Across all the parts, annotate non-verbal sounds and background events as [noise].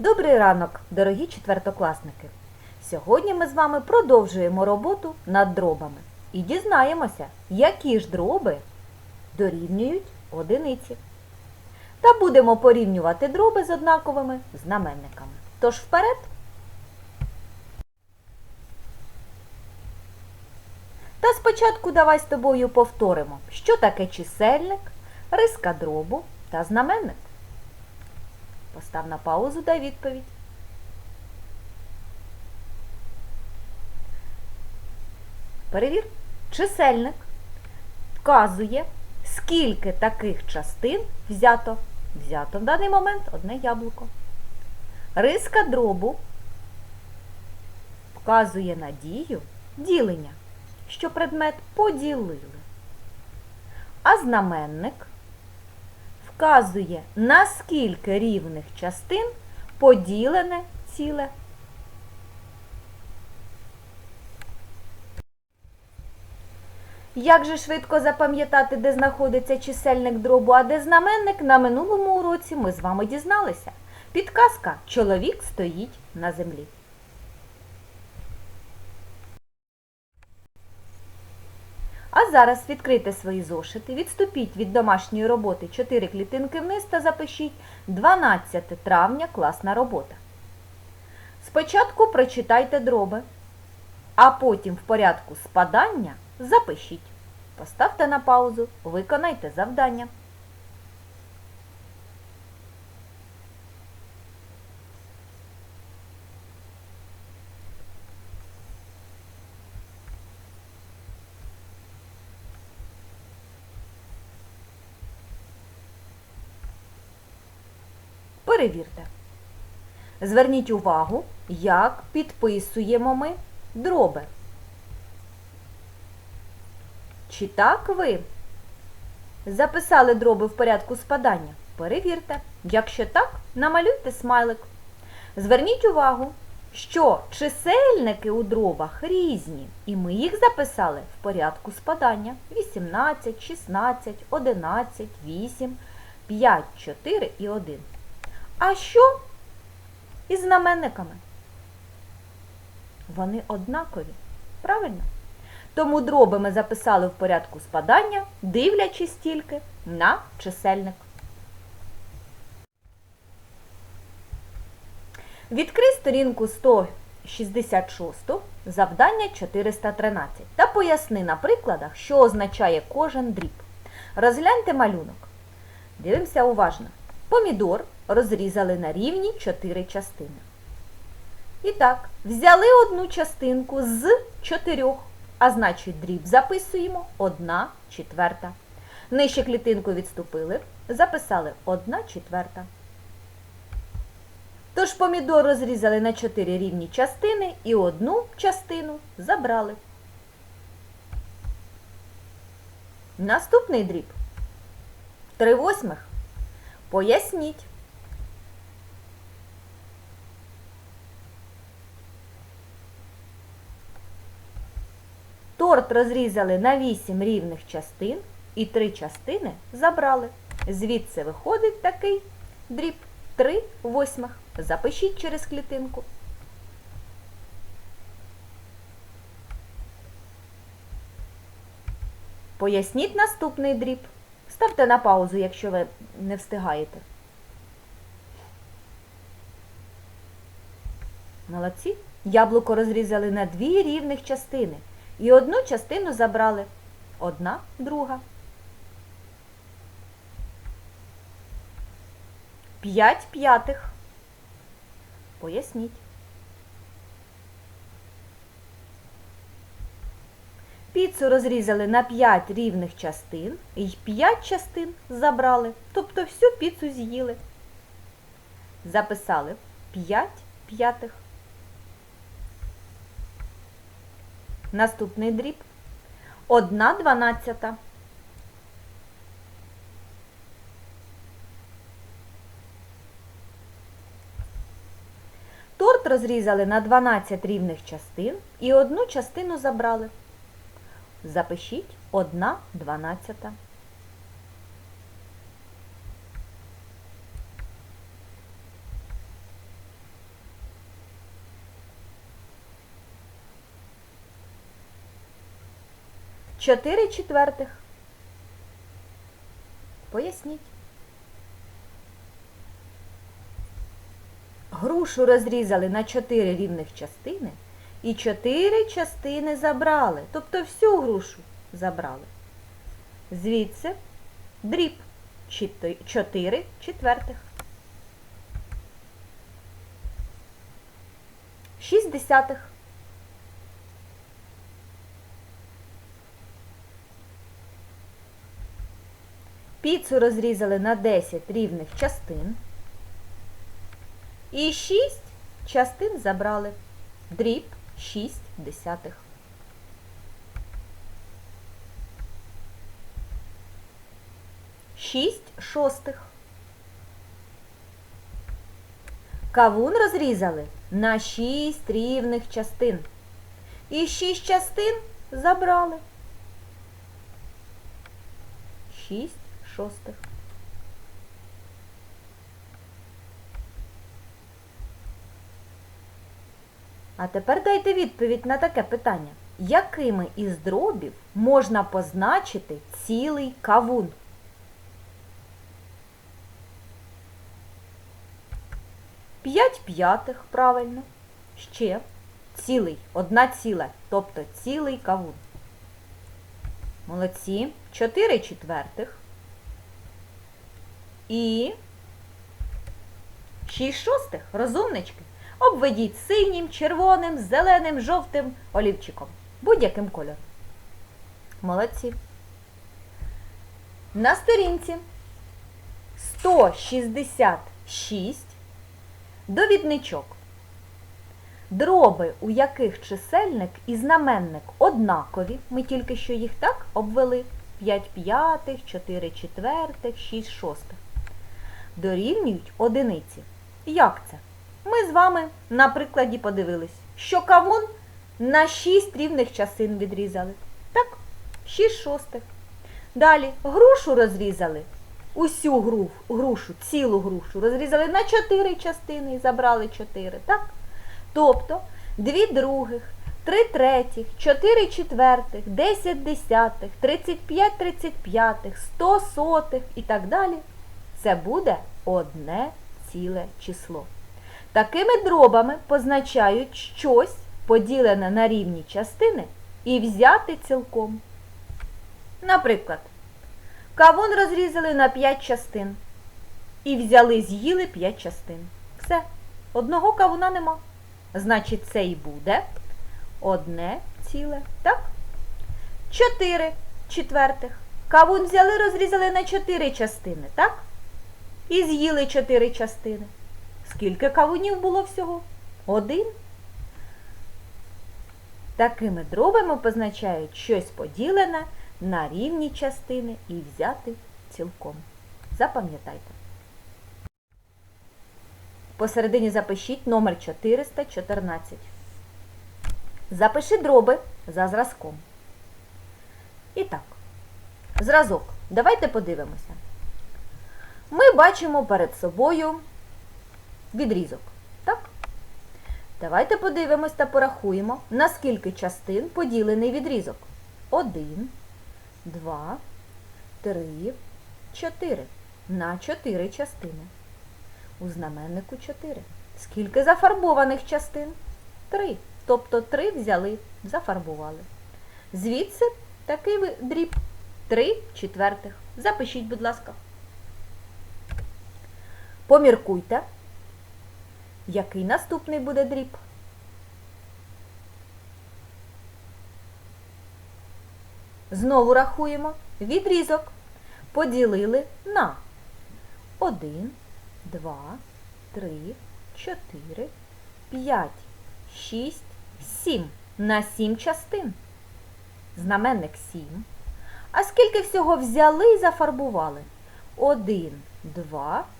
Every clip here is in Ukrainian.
Добрий ранок, дорогі четвертокласники! Сьогодні ми з вами продовжуємо роботу над дробами і дізнаємося, які ж дроби дорівнюють одиниці. Та будемо порівнювати дроби з однаковими знаменниками. Тож вперед! Та спочатку давай з тобою повторимо, що таке чисельник, риска дробу та знаменник. Постав на паузу, дай відповідь. Перевір. Чисельник вказує, скільки таких частин взято. Взято в даний момент одне яблуко. Риска дробу вказує на дію ділення, що предмет поділили. А знаменник вказує, на скільки рівних частин поділене ціле. Як же швидко запам'ятати, де знаходиться чисельник дробу, а де знаменник, на минулому уроці ми з вами дізналися. Підказка Чоловік стоїть на землі. А зараз відкрийте свої зошити, відступіть від домашньої роботи 4 клітинки вниз та запишіть 12 травня класна робота. Спочатку прочитайте дроби, а потім в порядку спадання запишіть. Поставте на паузу, виконайте завдання. Перевірте. Зверніть увагу, як підписуємо ми дроби. Чи так ви записали дроби в порядку спадання? Перевірте. Якщо так, намалюйте смайлик. Зверніть увагу, що чисельники у дробах різні, і ми їх записали в порядку спадання. 18, 16, 11, 8, 5, 4 і 1. А що із знаменниками? Вони однакові. Правильно? Тому дроби ми записали в порядку спадання, дивлячись тільки на чисельник. Відкрий сторінку 166, завдання 413 та поясни на прикладах, що означає кожен дріб. Розгляньте малюнок. Дивимося уважно. Помідор розрізали на рівні 4 частини. І так, взяли одну частинку з 4, а значить дріб записуємо 1 четверта. Нижче клітинку відступили, записали 1 четверта. Тож помідор розрізали на 4 рівні частини і одну частину забрали. Наступний дріб. 3 восьмих. Поясніть. Торт розрізали на 8 рівних частин і 3 частини забрали. Звідси виходить такий дріб 3 восьмих. Запишіть через клітинку. Поясніть наступний дріб. Ставте на паузу, якщо ви не встигаєте. Молодці. Яблуко розрізали на дві рівних частини. І одну частину забрали. Одна, друга. П'ять п'ятих. Поясніть. Піцу розрізали на 5 рівних частин і 5 частин забрали, тобто всю піцу з'їли. Записали 5 п'ятих. Наступний дріб. Одна дванадцята. Торт розрізали на 12 рівних частин і одну частину забрали. Запишіть 1 дванадцята. 4 четвертих. Поясніть. Грушу розрізали на 4 рівних частини і 4 частини забрали. Тобто всю грушу забрали. Звідси дріб 4 четвертих. 6 десятих. Піцу розрізали на 10 рівних частин. І 6 частин забрали. Дріб 6 десятих. Шість шостих. Кавун розрізали на 6 рівних частин. І 6 частин забрали. 6 шостих. А тепер дайте відповідь на таке питання. Якими із дробів можна позначити цілий кавун? П'ять п'ятих, правильно. Ще цілий, одна ціла, тобто цілий кавун. Молодці. Чотири четвертих. І шість шостих. Розумнички. Обведіть синім, червоним, зеленим, жовтим олівчиком. Будь-яким кольором. Молодці. На сторінці 166 довідничок. Дроби, у яких чисельник і знаменник однакові, ми тільки що їх так обвели, 5 п'ятих, 4 четвертих, 6 шостих, дорівнюють одиниці. Як це? Ми з вами на прикладі подивились, що кавун на 6 рівних частин відрізали. Так, 6 шостих. Далі грушу розрізали, усю гру, грушу, цілу грушу розрізали на 4 частини і забрали 4, так? Тобто 2 других, 3 третіх, 4 четвертих, 10 десятих, 35 тридцятих, 100 сотих і так далі. Це буде одне ціле число. Такими дробами позначають щось, поділене на рівні частини, і взяти цілком. Наприклад, кавун розрізали на 5 частин і взяли, з'їли 5 частин. Все, одного кавуна нема. Значить, це і буде одне ціле, так? 4 четвертих. Кавун взяли, розрізали на 4 частини, так? І з'їли 4 частини. Скільки кавунів було всього? Один. Такими дробами позначають щось поділене на рівні частини і взяти цілком. Запам'ятайте. Посередині запишіть номер 414. Запиши дроби за зразком. І так, зразок. Давайте подивимося. Ми бачимо перед собою відрізок. Так? Давайте подивимось та порахуємо, на скільки частин поділений відрізок. Один, два, три, чотири. На чотири частини. У знаменнику 4. Скільки зафарбованих частин? 3. Тобто 3 взяли, зафарбували. Звідси такий дріб 3 четвертих. Запишіть, будь ласка. Поміркуйте, який наступний буде дріб. Знову рахуємо. Відрізок поділили на 1, 2, 3, 4, 5, 6, 7. На 7 частин. Знаменник 7. А скільки всього взяли і зафарбували? 1, 2, 3,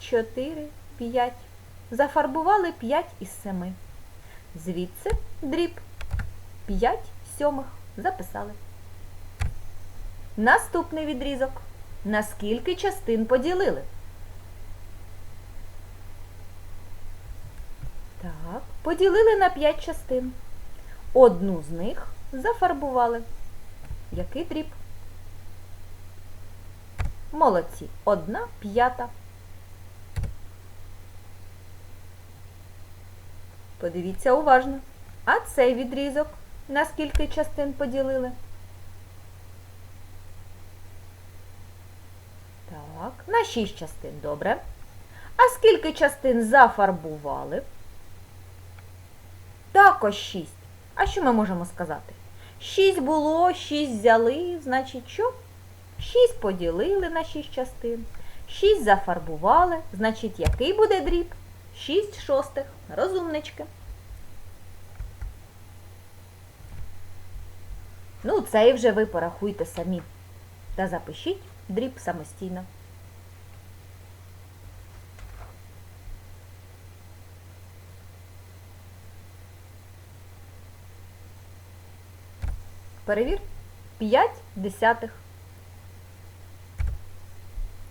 4, 5. Зафарбували 5 із 7. Звідси дріб 5 сьомих. Записали. Наступний відрізок. На скільки частин поділили? Так, поділили на 5 частин. Одну з них зафарбували. Який дріб? Молодці. Одна п'ята. Подивіться уважно. А цей відрізок на скільки частин поділили? Так, на 6 частин, добре. А скільки частин зафарбували? Також 6. А що ми можемо сказати? 6 було, 6 взяли, значить що? 6 поділили на 6 частин. 6 зафарбували, значить, який буде дріб? 6 шостих. Розумнички. Ну, цей вже ви порахуйте самі. Та запишіть дріб самостійно. Перевір. 5 десятих.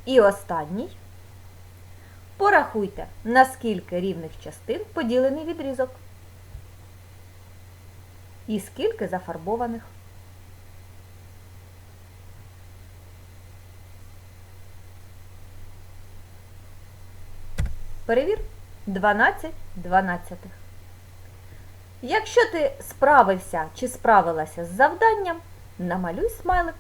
І останній. Порахуйте, на скільки рівних частин поділений відрізок. І скільки зафарбованих. Перевір 12 дванадцятих. Якщо ти справився чи справилася з завданням, намалюй смайлик.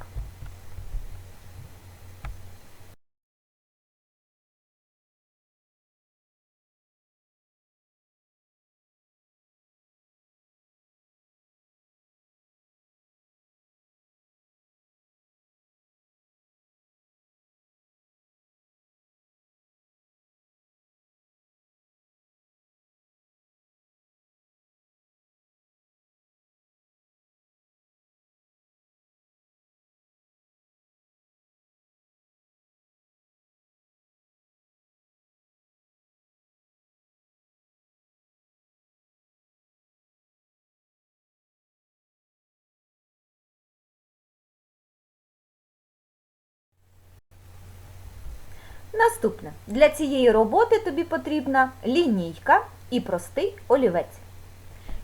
Наступне. Для цієї роботи тобі потрібна лінійка і простий олівець.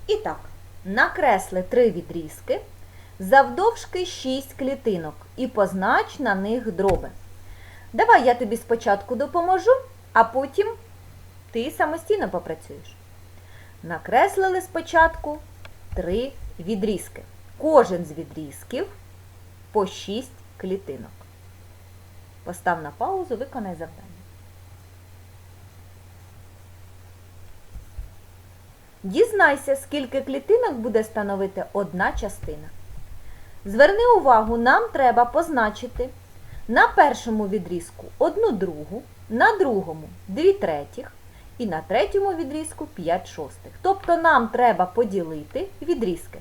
І так, накресли три відрізки, завдовжки 6 клітинок і познач на них дроби. Давай я тобі спочатку допоможу, а потім ти самостійно попрацюєш. Накреслили спочатку три відрізки. Кожен з відрізків по 6 клітинок. Постав на паузу, виконай завдання. Дізнайся, скільки клітинок буде становити одна частина. Зверни увагу, нам треба позначити на першому відрізку одну другу, на другому дві третіх і на третьому відрізку 5 шостих. Тобто нам треба поділити відрізки.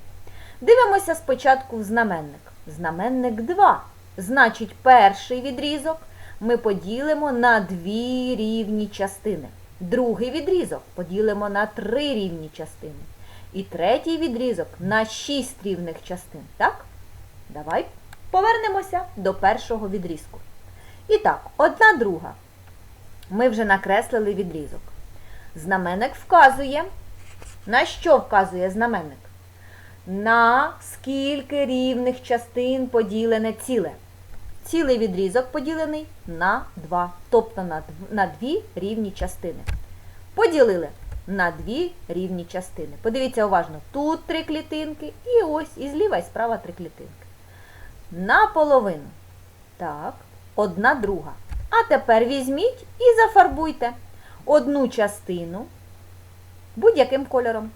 Дивимося спочатку в знаменник. Знаменник 2. Значить, перший відрізок ми поділимо на дві рівні частини. Другий відрізок поділимо на три рівні частини. І третій відрізок на шість рівних частин. Так? Давай повернемося до першого відрізку. І так, одна друга. Ми вже накреслили відрізок. Знаменник вказує. На що вказує знаменник? На скільки рівних частин поділене ціле. Цілий відрізок поділений на 2, тобто на, на дві рівні частини. Поділили на дві рівні частини. Подивіться уважно, тут три клітинки і ось і зліва і справа три клітинки. Наполовину. Так, одна друга. А тепер візьміть і зафарбуйте одну частину будь-яким кольором.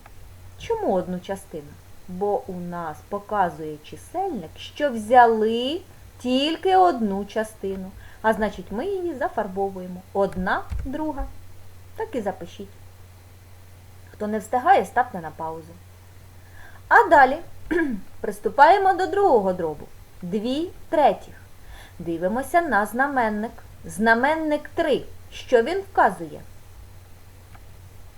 Чому одну частину? Бо у нас показує чисельник, що взяли тільки одну частину. А значить, ми її зафарбовуємо. Одна, друга. Так і запишіть. Хто не встигає, ставте на паузу. А далі [clears throat] приступаємо до другого дробу. Дві третіх. Дивимося на знаменник. Знаменник 3. Що він вказує?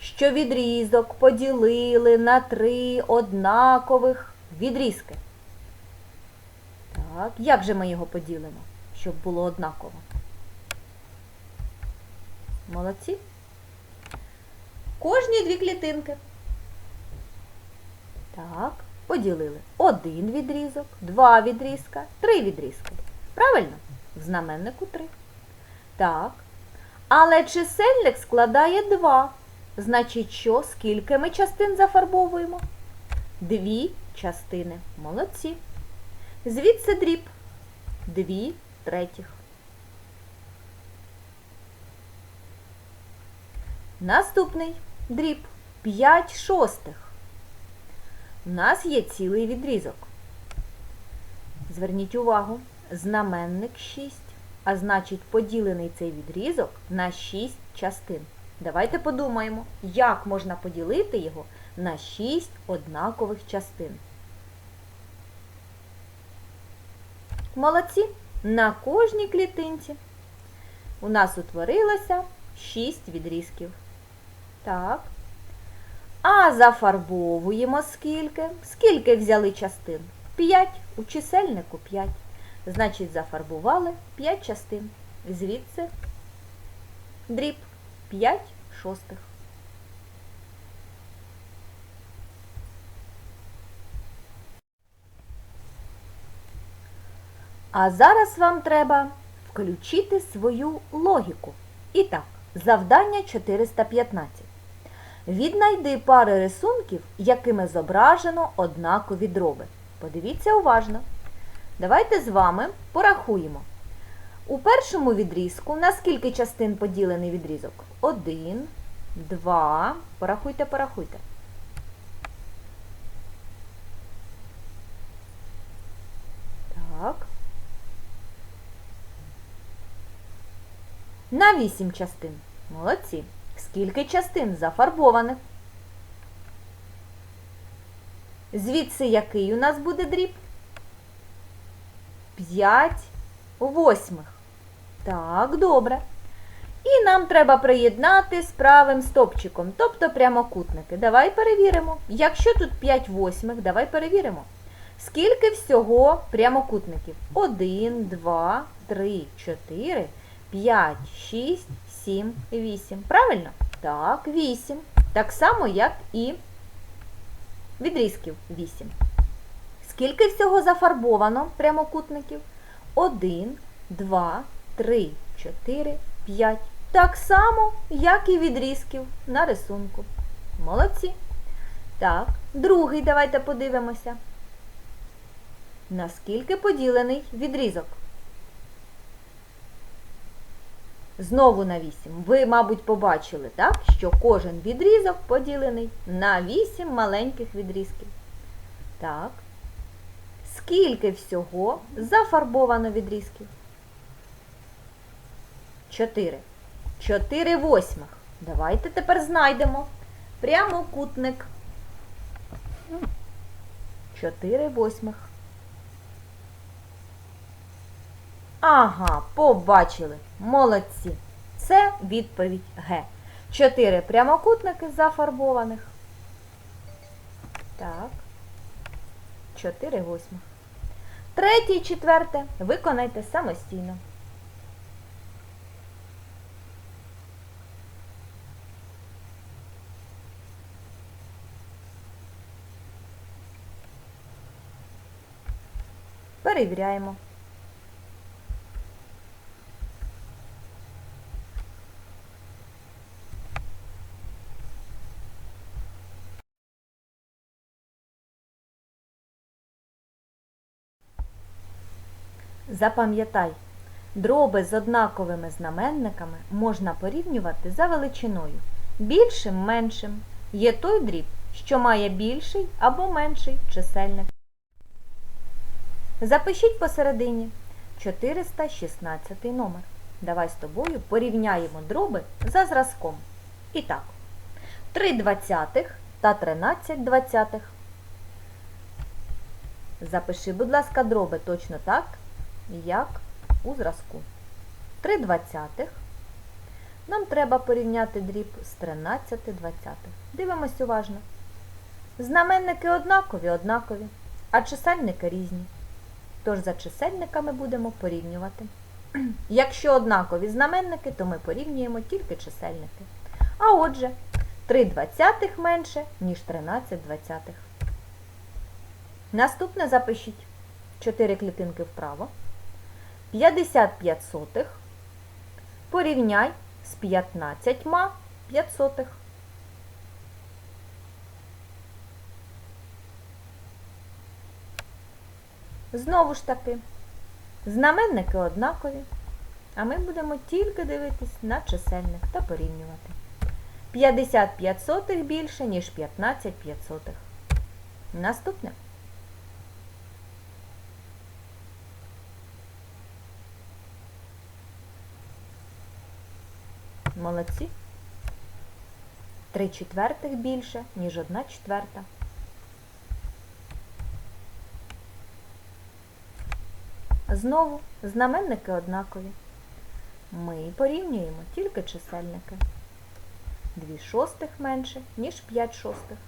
Що відрізок поділили на три однакових відрізки. Так, як же ми його поділимо, щоб було однаково? Молодці. Кожні дві клітинки. Так, поділили один відрізок, два відрізка, три відрізки. Правильно? В знаменнику 3. Так. Але чисельник складає 2. Значить, що? Скільки ми частин зафарбовуємо? Дві частини. Молодці. Звідси дріб. Дві третіх. Наступний дріб 5 шостих. У нас є цілий відрізок. Зверніть увагу, знаменник 6, а значить поділений цей відрізок на 6 частин. Давайте подумаємо, як можна поділити його на 6 однакових частин. Молодці! На кожній клітинці у нас утворилося 6 відрізків. Так. А зафарбовуємо скільки? Скільки взяли частин? 5. У чисельнику 5. Значить, зафарбували 5 частин. Звідси дріб 5 шостих. А зараз вам треба включити свою логіку. І так, завдання 415. Віднайди пари рисунків, якими зображено однакові дроби. Подивіться уважно. Давайте з вами порахуємо. У першому відрізку на скільки частин поділений відрізок? Один, два. Порахуйте, порахуйте. Так. На вісім частин. Молодці. Скільки частин зафарбованих? Звідси який у нас буде дріб? 5 восьмих. Так, добре. І нам треба приєднати з правим стопчиком, тобто прямокутники. Давай перевіримо. Якщо тут 5 восьмих, давай перевіримо. Скільки всього прямокутників? 1, 2, 3, 4, 5, 6, 7, 8. Правильно? Так, 8. Так само, як і відрізків 8. Скільки всього зафарбовано прямокутників? 1, 2, 3, 4, 5. Так само, як і відрізків на рисунку. Молодці. Так, другий давайте подивимося. Наскільки поділений відрізок? Знову на 8. Ви, мабуть, побачили, так, що кожен відрізок поділений на 8 маленьких відрізків. Так. Скільки всього зафарбовано відрізків? 4. 4 восьмих. Давайте тепер знайдемо прямокутник. 4 восьмих. Ага, побачили. Молодці. Це відповідь Г. Чотири прямокутники зафарбованих. Так. Чотири восьмих. Третє і четверте виконайте самостійно. Перевіряємо. Запам'ятай, дроби з однаковими знаменниками можна порівнювати за величиною. Більшим меншим є той дріб, що має більший або менший чисельник. Запишіть посередині 416 номер. Давай з тобою порівняємо дроби за зразком. І так, 3 двадцятих та 13 двадцятих. Запиши, будь ласка, дроби точно так, як у зразку. 3 двадцятих. Нам треба порівняти дріб з 13 двадцятих. Дивимось уважно. Знаменники однакові, однакові, а чисельники різні. Тож за чисельниками будемо порівнювати. [clears throat] Якщо однакові знаменники, то ми порівнюємо тільки чисельники. А отже, 3 двадцятих менше, ніж 13 двадцятих. Наступне запишіть 4 клітинки вправо. 55 сотих. Порівняй з 15 5 сотих. Знову ж таки, знаменники однакові, а ми будемо тільки дивитись на чисельник та порівнювати. 55 сотих більше, ніж 15 5 сотих. Наступне. Молодці. 3 четвертих більше, ніж 1 четверта. Знову знаменники однакові. Ми порівнюємо тільки чисельники. 2 шостих менше, ніж 5 шостих.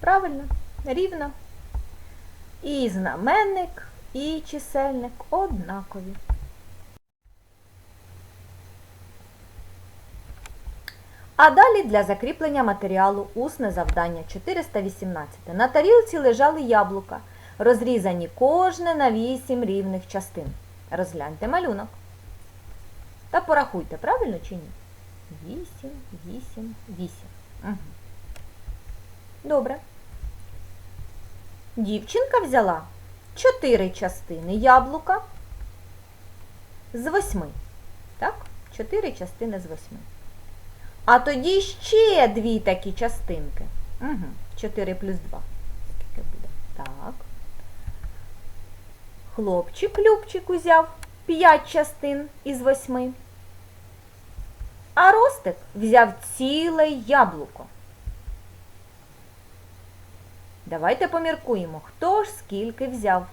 Правильно, рівно. І знаменник, і чисельник однакові. А далі для закріплення матеріалу усне завдання 418. На тарілці лежали яблука, розрізані кожне на 8 рівних частин. Розгляньте малюнок. Та порахуйте, правильно чи ні? 8, 8, 8. Угу. Добре. Дівчинка взяла 4 частини яблука з 8. Так? 4 частини з 8. А тоді ще дві такі частинки. Угу. 4 плюс 2. Скільки буде? Так. Хлопчик Любчик узяв 5 частин із 8. А Ростик взяв ціле яблуко. Давайте поміркуємо, хто ж скільки взяв.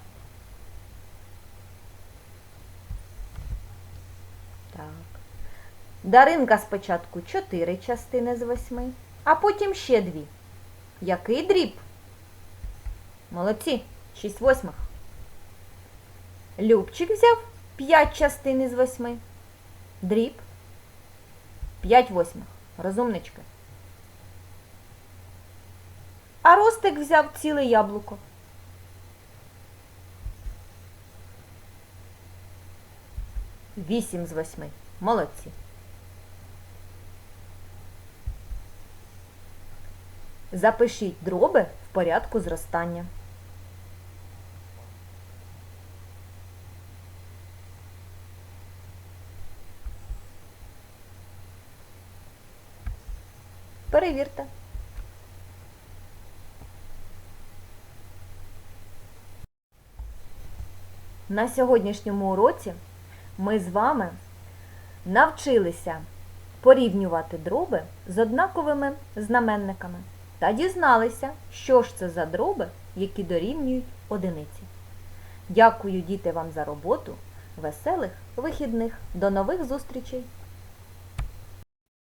Так. Даринка спочатку 4 частини з 8, а потім ще 2. Який дріб? Молодці, 6 восьмих. Любчик взяв 5 частин із 8. Дріб 5 восьмих. Розумнички. А Ростик взяв ціле яблуко. Вісім з восьми. Молодці. Запишіть дроби в порядку зростання. Перевірте. На сьогоднішньому уроці ми з вами навчилися порівнювати дроби з однаковими знаменниками та дізналися, що ж це за дроби, які дорівнюють одиниці. Дякую, діти, вам за роботу. Веселих вихідних. До нових зустрічей!